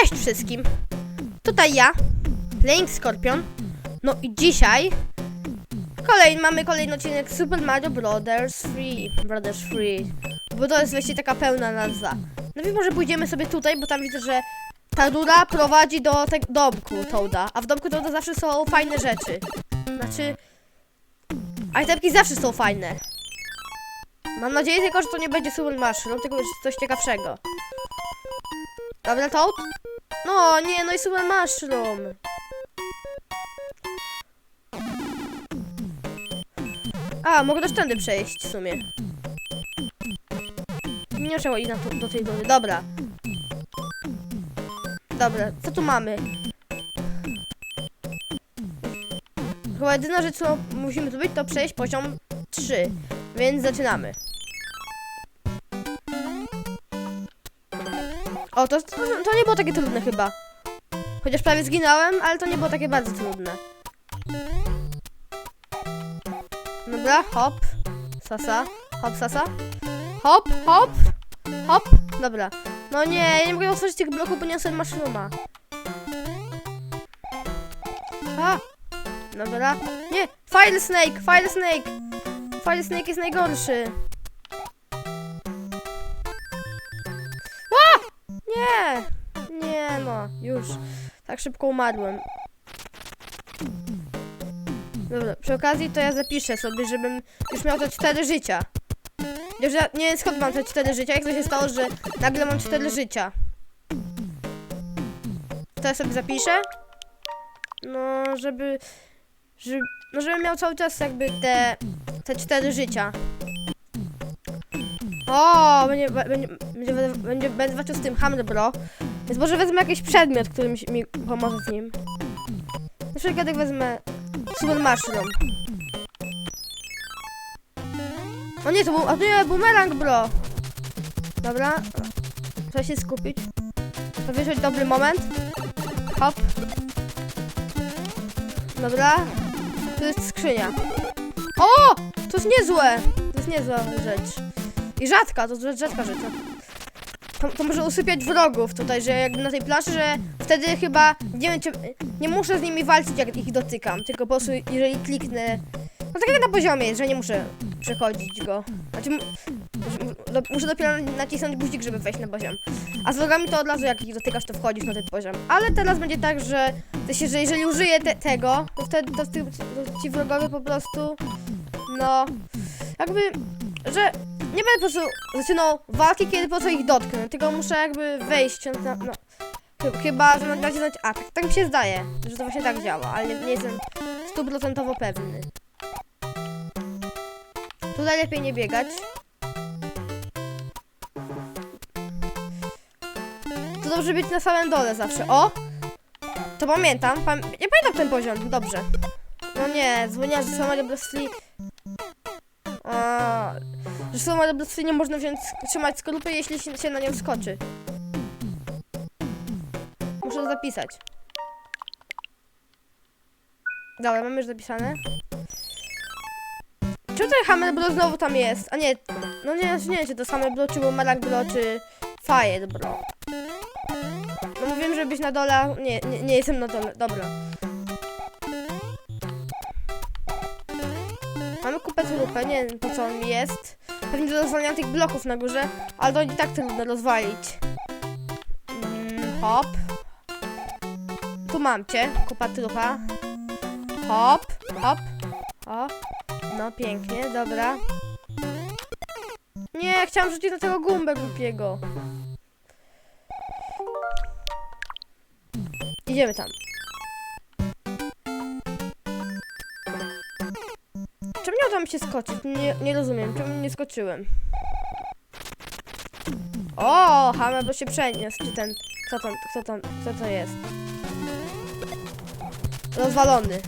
Cześć wszystkim! Tutaj ja, Link Scorpion. No i dzisiaj kolejny, mamy kolejny odcinek Super Mario Brothers 3. Brothers 3. Bo to jest właściwie taka pełna nazwa. No więc może pójdziemy sobie tutaj, bo tam widzę, że ta rura prowadzi do tego domku Toada. A w domku Toada zawsze są fajne rzeczy. Znaczy... Itemki zawsze są fajne. Mam nadzieję tylko, że to nie będzie Super Mushroom, tylko coś ciekawszego. Dobra, Toad? No, nie, no i Super Mushroom. A, mogę też tędy przejść w sumie. Nie trzeba iść na tu, do tej góry. Dobra. Dobra, co tu mamy? Chyba jedyna rzecz, co musimy zrobić, to przejść poziom 3. Więc zaczynamy. O, to, to, to nie było takie trudne chyba. Chociaż prawie zginąłem, ale to nie było takie bardzo trudne. Dobra, hop. Sasa. Hop, sasa. Hop, hop. Hop. Dobra. No nie, ja nie mogę otworzyć tych bloków, bo nie mam mushroma. A. Dobra. Nie, Fire Snake, Fire Snake. Fire Snake jest najgorszy. Nie. Nie no, już. Tak szybko umarłem. Dobra, przy okazji to ja zapiszę sobie, żebym już miał te 4 życia. Już ja nie skąd mam te 4 życia, jak to się stało, że nagle mam 4 życia. To ja sobie zapiszę. No, żeby... żeby no, żebym miał cały czas jakby te... te 4 życia. O, będzie, będzie, będzie, będzie, będę walczył z tym Hammer Bro. Więc może wezmę jakiś przedmiot, który mi, mi pomoże z nim. Na wszelki wypadek wezmę Super Mushroom. O nie, to był, a to nie, bumerang, bro. Dobra. Trzeba się skupić. To wyszedł dobry moment. Hop. Dobra. Tu jest skrzynia. O! To jest niezłe. To jest niezła rzecz. I rzadka, to rzadka rzecz. To, to może usypiać wrogów tutaj, że jak na tej plaży, że wtedy chyba nie wiem, czy, nie muszę z nimi walczyć, jak ich dotykam, tylko po prostu jeżeli kliknę, no tak jak na poziomie, że nie muszę przechodzić go. Znaczy, muszę dopiero nacisnąć guzik, żeby wejść na poziom. A z wrogami to od razu jak ich dotykasz, to wchodzisz na ten poziom. Ale teraz będzie tak, że, sensie, że jeżeli użyję te, tego, to wtedy to, ty- to ci wrogowie po prostu, no, jakby, że nie będę po prostu zaczynał walki, kiedy po co ich dotknę, tylko muszę jakby wejść na, no, chy- chyba, że nacisnąć atak. Tak mi się zdaje, że to właśnie tak działa, ale nie, nie jestem stuprocentowo pewny. Tutaj lepiej nie biegać. To dobrze być na samym dole zawsze. O! To pamiętam. Pam ja pamiętam ten poziom. Dobrze. No nie, dzwoniła, że są Mario Bros. 3. A, że są Mario Bros. 3 nie można wziąć, trzymać skorupy, jeśli się, na nią skoczy. Muszę zapisać. Dobra, mamy już zapisane. Czy ten Hammer Bro znowu tam jest? A nie, no nie, nie wiem, czy to same Bro, czy Boomerang Bro, czy Fire Bro. No mówiłem, żeby być na dole, nie, nie, nie jestem na dole, dobra. Mamy kupę trupę, nie wiem po co on mi jest. Pewnie do rozwalania tych bloków na górze, ale to i tak trudno rozwalić. Mm, hop. Tu mam cię, kupa trupa. Hop, hop, hop. No pięknie, dobra. Nie, chciałam rzucić na tego gumbę głupiego. Idziemy tam. Tam się skoczyć? Nie, nie rozumiem, czemu nie skoczyłem. O, Hammer, bo się przeniósł. Czy ten... Kto tam, kto tam, kto to jest? Rozwalony.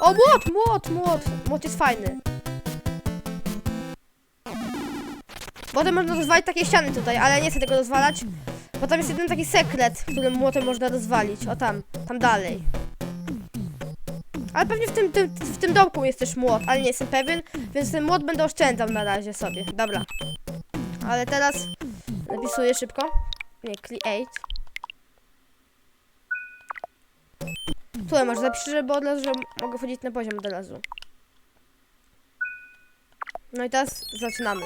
O, młot, młot, młot. Młot jest fajny. Potem można rozwalić takie ściany tutaj, ale nie chcę tego rozwalać. Bo tam jest jeden taki sekret, którym młotem można rozwalić. O tam, tam dalej. Ale pewnie w tym, tym, w tym domku jest też młot, ale nie jestem pewien, więc ten młot będę oszczędzał na razie sobie. Dobra. Ale teraz Zapisuję szybko. Nie, create. Tutaj może zapiszę, żeby od razu, że mogę wchodzić na poziom od razu. No i teraz zaczynamy.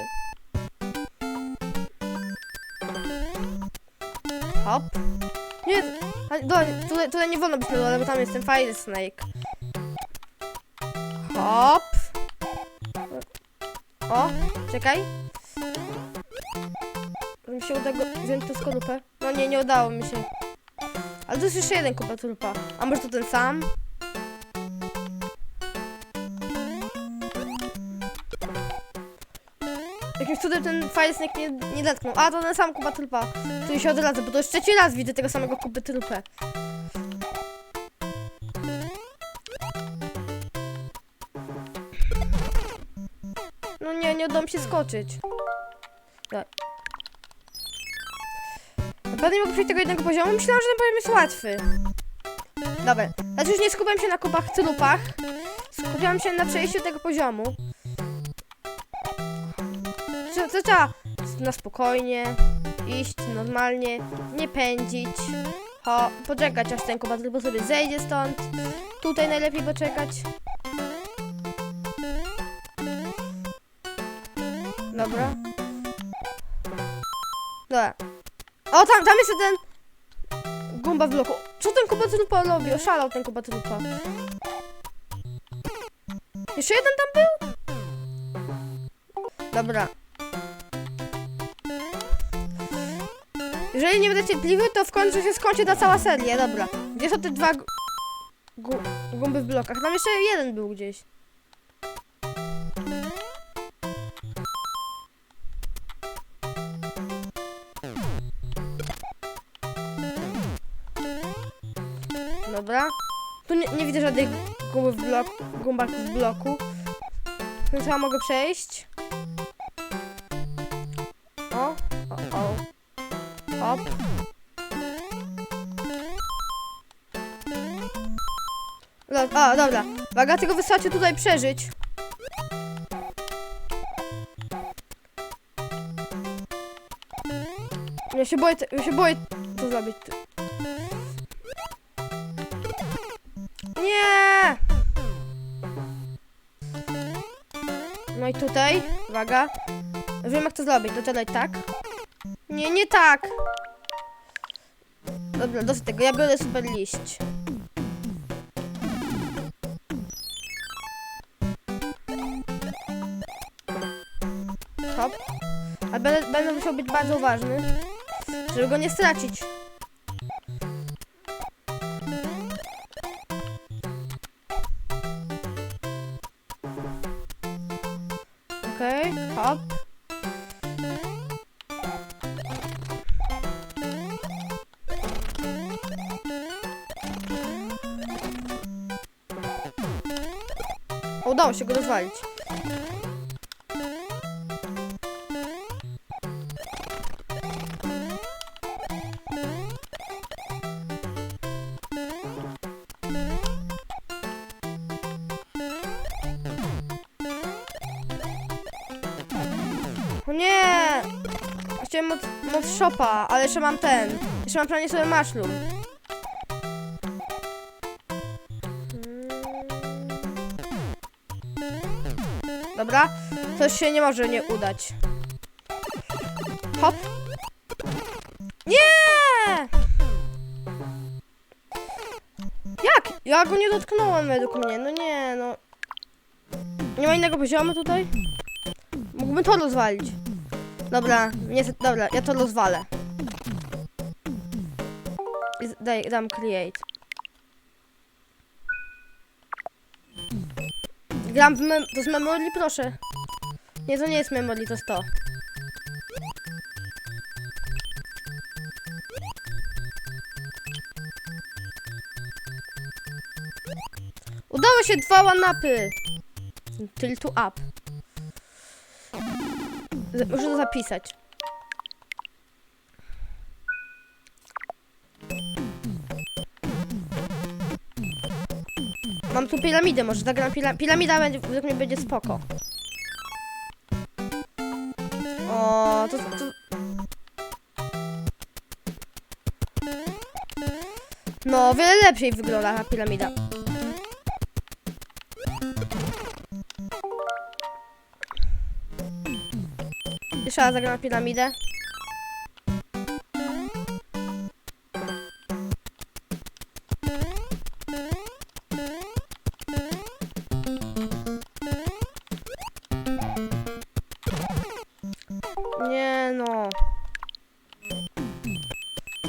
Hop. Nie, do, tutaj, tutaj nie wolno być na dole, bo tam jest ten Fire Snake. Hop. O, czekaj. Mi się uda go wziąć tę skorupę. No nie, nie udało mi się. Ale to jest jeszcze jeden kupa trupa. A może to ten sam? Jakimś cudem ten Snake nie, nie dotknął. A, to ten sam kupa trupa. Tu się odradza, bo to już trzeci raz widzę tego samego kupy trupę. Nie, nie udało mi się skoczyć. Tak. Nie mogę przejść tego jednego poziomu? Myślałam, że ten poziom jest łatwy. Dobra, znaczy już nie skupiam się na kupach trupach. Skupiam się na przejściu tego poziomu. To, to trzeba na spokojnie, iść normalnie, nie pędzić. Ho, poczekać aż ten kupa tylko sobie zejdzie stąd. Tutaj najlepiej poczekać. O, tam, tam jest ten gumba w bloku. Co ten kuba trupa robi? Oszalał ten kuba trupa. Jeszcze jeden tam był? Dobra. Jeżeli nie będę cierpliwy, to w końcu się skończy ta cała seria. Dobra. Gdzie są te dwa gu gu gumby w blokach? Tam jeszcze jeden był gdzieś. Dobra. Tu nie, nie widzę żadnych gumb w bloku, w bloku. Więc chyba mogę przejść. O, o, o. Hop. Do, a, dobra. Waga tylko wystarczy tutaj przeżyć. Ja się boję, ja się boję to zrobić. Uwaga. Wiem jak to zrobić, tutaj tak. Nie, nie tak. Dobra, dosyć tego, ja biorę super liść. Hop. Ale będę, będę musiał być bardzo uważny, żeby go nie stracić. O, Udało się go rozwalić. O nie! Chciałem od, od shopa, ale jeszcze mam ten. Jeszcze mam prawie sobie mushroom. Dobra, to się nie może nie udać. Hop. Nie! Jak? Ja go nie dotknąłem według mnie. No nie, no. Nie ma innego poziomu tutaj? Mógłbym to rozwalić. Dobra, nie, dobra, ja to rozwalę. Daj, dam create. Gram w mem to z memory, proszę. Nie, to nie jest memory, to jest to. Udało się dwa one-upy. Tilt to up. Muszę to zapisać. Mam tu piramidę, może tak zagram pira piramida będzie, według mnie będzie spoko. O, to, to... No, wiele lepiej wygląda ta piramida. Jeszcze raz zagram piramidę.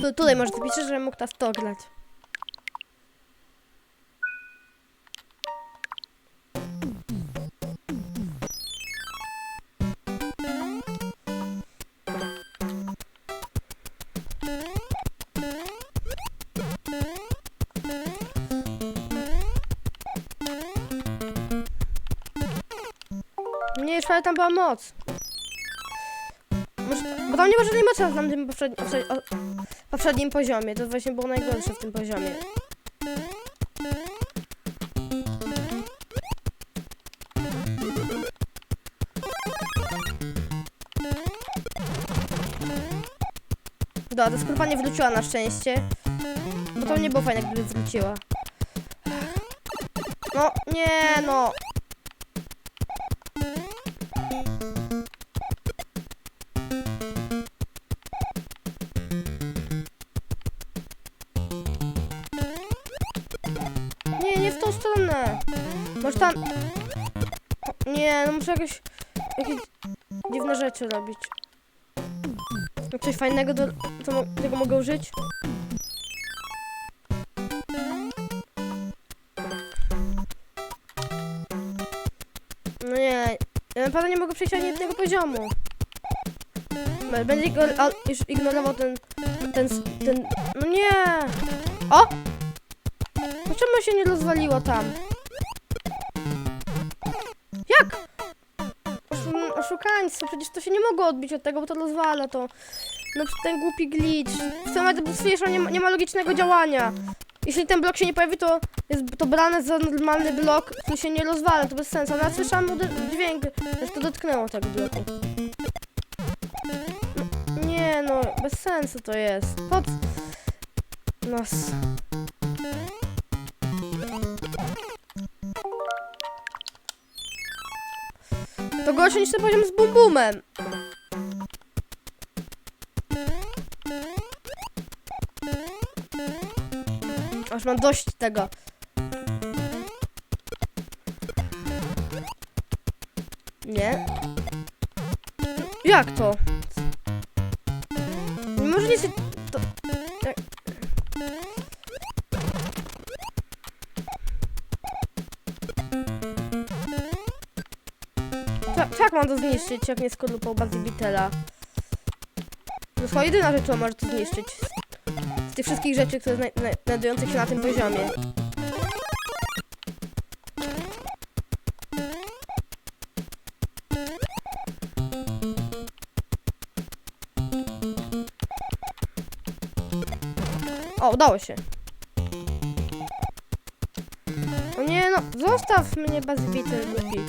Tu, tutaj może zapiszę, żebym mógł na to grać. Nie, już tam była moc. Bo tam nie ma żadnej mocy na tym poprzednim, poprzednim, poziomie. To właśnie było najgorsze w tym poziomie. Dobra, ta skorpa nie wróciła na szczęście. Bo to nie było fajne, gdyby wróciła. No, nie no. Nie, nie w tą stronę. Może tam... Nie, no muszę jakieś... Jakieś dziwne rzeczy robić. Coś fajnego, do, co mo tego mogę użyć? No nie, ja naprawdę nie mogę przejść ani jednego poziomu. Będę igno- a- już ignorował ten, ten, ten, no nie! O! Dlaczego się nie rozwaliło tam? Jak? Osz- Oszukaństwo, przecież to się nie mogło odbić od tego, bo to rozwala to. No ten głupi glitch. W tym momencie nie, ma- nie ma logicznego działania. Jeśli ten blok się nie pojawi, to jest to brane za normalny blok, który się nie rozwala, to bez sensu. Ale ja słyszałam dźwięk, że to dotknęło tego bloku. No, bez sensu to jest. Pod... Nos. To gorsze niż ten poziom z bum bumem. Aż mam dość tego. Nie. Jak to? Może nie się... To... Jak... Mam to zniszczyć, jak nie skorupą Bazibitela? To jest chyba jedyna rzecz, która może to zniszczyć. Z tych wszystkich rzeczy, które zna zna znajdujących się na tym poziomie. O, udało się. O nie no, zostaw mnie Bazibitel głupi.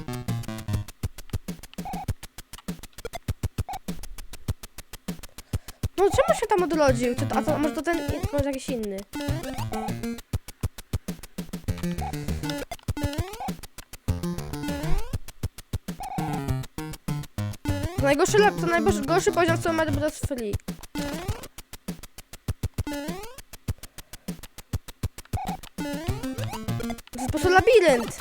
No czemu się tam odrodził? Czy to, a to może to ten, może jakiś inny? Najgorszy, to najgorszy gorszy poziom, co ma to jest free. To jest po prostu labirynt.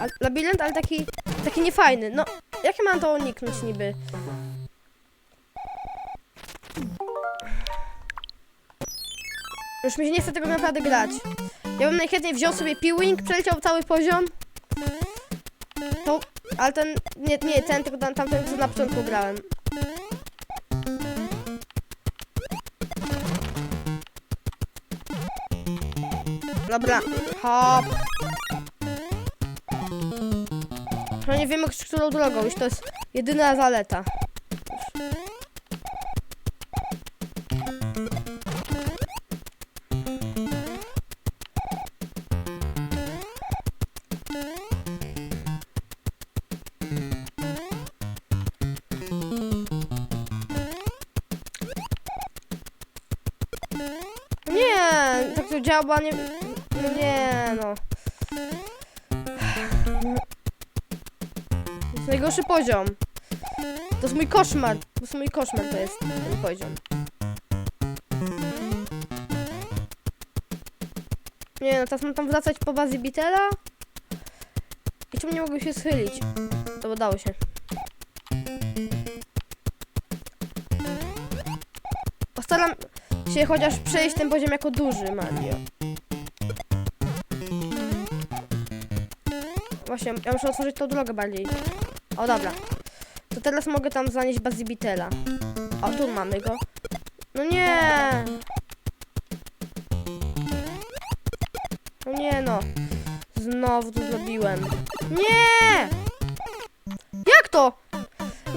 A, labirynt, ale taki, taki niefajny. No, jak ja mam to uniknąć niby? Już mi się nie chce tego naprawdę grać. Ja bym najchętniej wziął sobie piłing, przeleciał cały poziom. To, ale ten, nie, nie ten, tylko tam, tamten, co na początku grałem. Dobra, hop. No nie wiemy, którą drogą iść, to jest jedyna zaleta. Nie, tak to działa, nie no. To jest najgorszy poziom. To jest mój koszmar. To jest mój koszmar, to jest ten poziom. Nie no, teraz mam tam wracać po bazie Bitela? I czemu nie mogę się schylić? To udało się. Postaram się chociaż przejść ten poziom jako duży Mario. Właśnie, ja muszę otworzyć tą drogę bardziej. O, dobra. To teraz mogę tam zanieść Bazibitela. O, tu mamy go. No nie! No nie no. Znowu to zrobiłem. Nie! Jak to?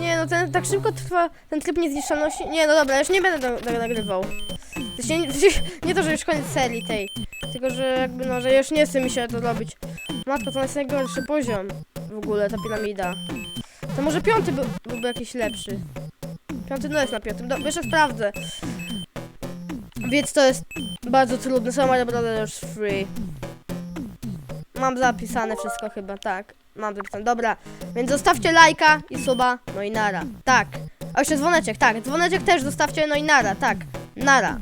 Nie no, ten tak szybko trwa ten tryb niezniszczalności. Nie no dobra, już nie będę nagrywał. Się, nie, nie to, że już koniec serii tej. Tylko, że jakby no, że już nie chce mi się to robić. Matko, to jest najgorszy poziom w ogóle, ta piramida. To może piąty by, byłby jakiś lepszy. Piąty no jest na piątym. Do, jeszcze sprawdzę. Więc to jest bardzo trudne. Są Mario Brothers Free. Mam zapisane wszystko chyba, tak. Mam zapisane. Dobra, więc zostawcie lajka i suba, no i nara. Tak. A jeszcze dzwoneczek, tak. Dzwoneczek też zostawcie, no i nara, tak. Nara.